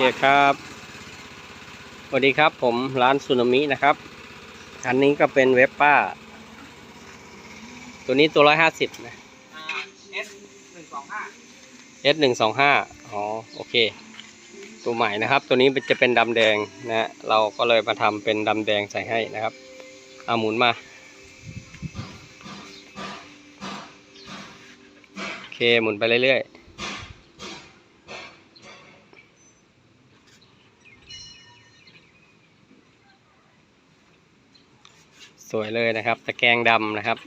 เคครับสวัสดีครับผมร้านซูนามินะครับ อันนี้ก็เป็นเว็บป้า ตัวนี้ตัวร้อยห้าสิบนะเอสหนึ่งสองห้า S หนึ่งสองห้าอ๋อโอเค ตัวใหม่นะครับ ตัวนี้จะเป็นดำแดงนะฮะเราก็เลยมาทำเป็นดำแดงใส่ให้นะครับเอาหมุนมาโอเคหมุนไปเรื่อยๆ สวยเลยนะครับ ตะแกรงดำนะครับ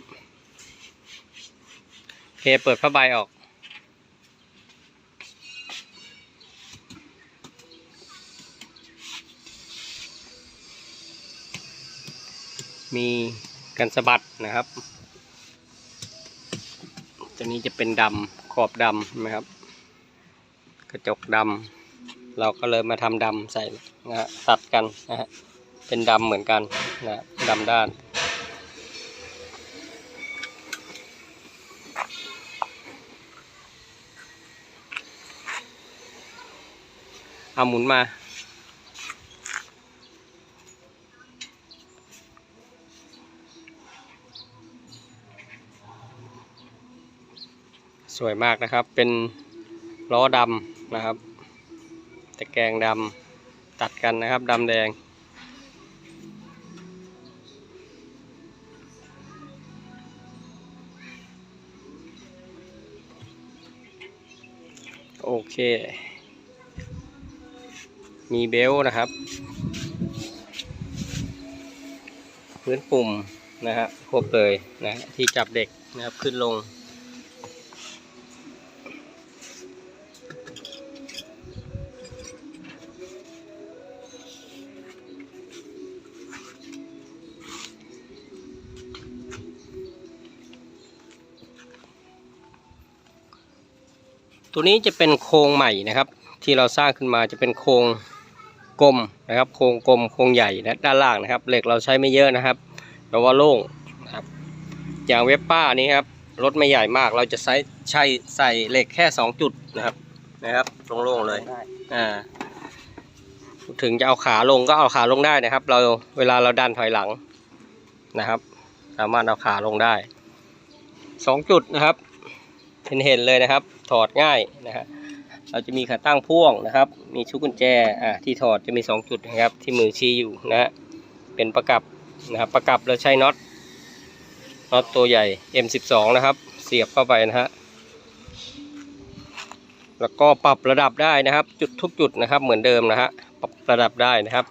เคเปิดผ้าใบออก มีกันสะบัดนะครับ ตัวนี้จะเป็นดำขอบดำนะครับ กระจกดำเราก็เลยมาทำดำใส่นะฮะตัดกันนะฮะเป็นดำเหมือนกันนะดำด้าน เอาหมุนมา สวยมากนะครับ เป็นล้อดำนะครับ ตะแกรงดำตัดกันนะครับดำแดงโอเค มีเบลต์นะครับ พื้นปุ่มนะฮะครบเลยนะที่จับเด็กนะครับขึ้นลง ตัวนี้จะเป็นโครงใหม่นะครับ ที่เราสร้างขึ้นมาจะเป็นโครง กลมนะครับ โครงกลมโครงใหญ่นะด้านล่างนะครับ เหล็กเราใช้ไม่เยอะนะครับแปลว่าโล่งนะครับ อย่างเว็บป้านี้ครับรถไม่ใหญ่มากเราจะใช้ใช้ใส่เหล็กแค่สองจุดนะครับนะครับโล่งๆเลยได้อ่าถึงจะเอาขาลงก็เอาขาลงได้นะครับ เราเวลาเราดันถอยหลังนะครับ สามารถเอาขาลงได้สองจุดนะครับเห็นเห็นเลยนะครับ ถอดง่ายนะฮะ เราจะมีขาตั้งพ่วงนะครับ มีชุดกุญแจอ่าที่ถอดจะมีสองจุดนะครับ ที่มือชี้อยู่นะฮะเป็นประกับนะครับประกับเราใช้น็อตน็อตตัวใหญ่ M12 นะครับ เสียบเข้าไปนะฮะแล้วก็ปรับระดับได้นะครับ จุดทุกจุดนะครับ เหมือนเดิมนะฮะปรับระดับได้นะครับ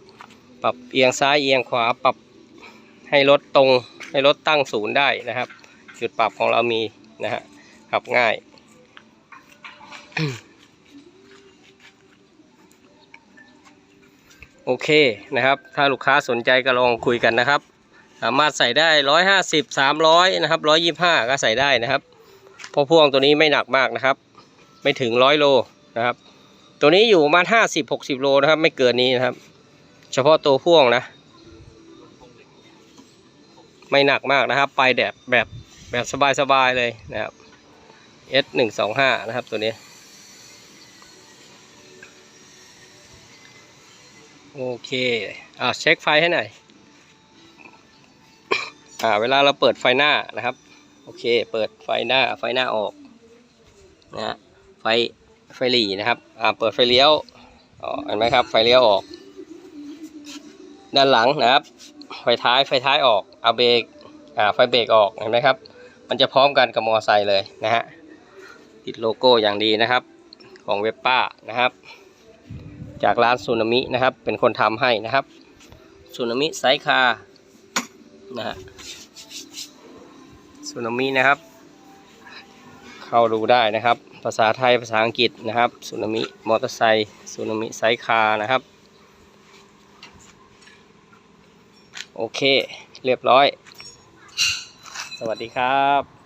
ปรับเอียงซ้ายเอียงขวาปรับให้รถตรงให้รถตั้งศูนย์ได้นะครับ จุดปรับของเรามีนะฮะขับง่าย โอเคนะครับ ถ้าลูกค้าสนใจก็ลองคุยกันนะครับ สามารถใส่ได้ร้อยห้าสิบสามร้อยนะครับร้อยยี่ห้าก็ใส่ได้นะครับเพราะพ่วงตัวนี้ไม่หนักมากนะครับ ไม่ถึงร้อยโลนะครับ ตัวนี้อยู่ประมาณห้าสิบหกสิบโลนะครับ ไม่เกินนี้นะครับ เฉพาะตัวพ่วงนะ ไม่หนักมากนะครับ ไปแบบแบบแบบสบายๆเลยนะครับ S หนึ่งสองห้านะครับตัวนี้ โอเคอ่าเช็คไฟให้หน่อยอ่าเวลาเราเปิดไฟหน้านะครับ โอเค เปิดไฟหน้าไฟหน้าออกนะฮะไฟไฟหลีนะครับอ่าเปิดไฟเลี้ยวอ๋อเห็นไหมครับ ไฟเลี้ยวออก ด้านหลังนะครับ ไฟท้ายไฟท้ายออกเอาเบรกอ่าไฟเบรกออกเห็นไหมครับ มันจะพร้อมกันกับมอไซค์เลยนะฮะติดโลโก้อย่างดีนะครับ ของเว็บป้านะครับ จากร้านซูนามินะครับ เป็นคนทำให้นะครับซูนามิไซคานะฮะซูนามินะครับ เข้าดูได้นะครับ ภาษาไทยภาษาอังกฤษนะครับซูนามิมอเตอร์ไซค์ซูนามิไซคานะครับ โอเค เรียบร้อย สวัสดีครับ